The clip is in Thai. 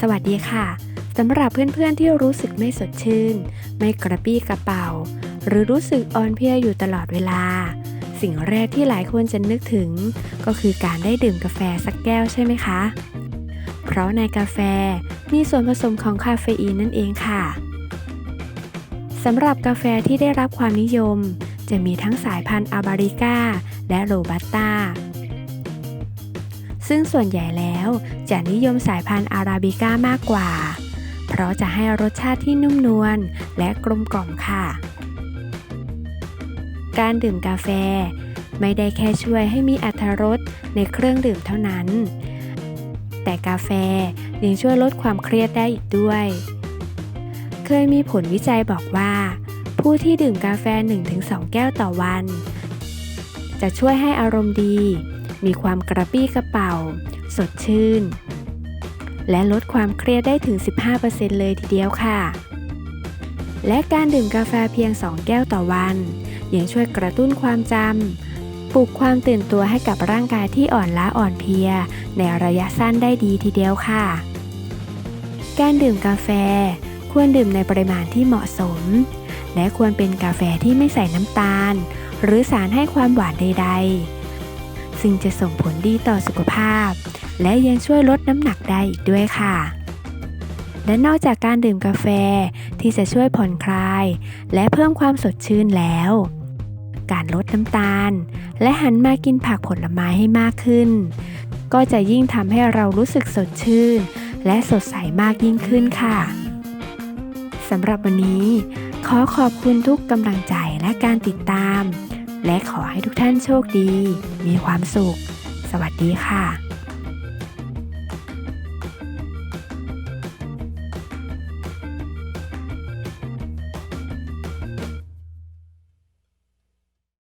สวัสดีค่ะสำหรับเพื่อนๆที่รู้สึกไม่สดชื่น ไม่กระปี้กระเป๋า หรือรู้สึกอ่อนเพลียอยู่ตลอดเวลา สิ่งแรกที่หลายคนจะนึกถึง ก็คือการได้ดื่มกาแฟสักแก้วใช่ไหมคะ เพราะในกาแฟมีส่วนผสมของคาเฟอีนนั่นเองค่ะสำหรับกาแฟที่ได้รับความนิยม จะมีทั้งสายพันธุ์อาบาริก้าและโรบัสต้า ซึ่งส่วนใหญ่แล้วจะนิยมสายพันธุ์อาราบิก้ามากกว่า เพราะจะให้รสชาติที่นุ่มนวลและกลมกล่อมค่ะ การดื่มกาแฟ ไม่ได้แค่ช่วยให้มีอรรถรสในเครื่องดื่มเท่านั้น แต่กาแฟยังช่วยลดความเครียดได้อีกด้วย เคยมีผลวิจัยบอกว่า ผู้ที่ดื่มกาแฟ 1-2 แก้วต่อวัน จะช่วยให้อารมณ์ดี มีความกระปี้กระเป๋า สดชื่น และลดความเครียดได้ถึง 15%เลยทีเดียวค่ะ และการดื่มกาแฟเพียง 2 แก้วต่อวัน ยังช่วยกระตุ้นความจำปลุกความตื่นตัวให้กับร่างกายที่อ่อนล้าอ่อนเพลีย ในระยะสั้นได้ดีทีเดียวค่ะ การดื่มกาแฟควรดื่มในปริมาณที่เหมาะสม และควรเป็นกาแฟที่ไม่ใส่น้ำตาล หรือสารให้ความหวานใด ๆ ซึ่งจะส่งผลดีต่อสุขภาพ และยังช่วยลดน้ำหนักได้อีกด้วยค่ะ และนอกจากการดื่มกาแฟที่จะช่วยผ่อนคลาย และเพิ่มความสดชื่นแล้ว การลดน้ำตาล และหันมากินผักผลไม้ให้มากขึ้น ก็จะยิ่งทำให้เรารู้สึกสดชื่น และสดใสมากยิ่งขึ้นค่ะสำหรับวันนี้ ขอขอบคุณทุกกำลังใจและการติดตาม และขอให้ทุกท่านโชคดี มีความสุข สวัสดีค่ะ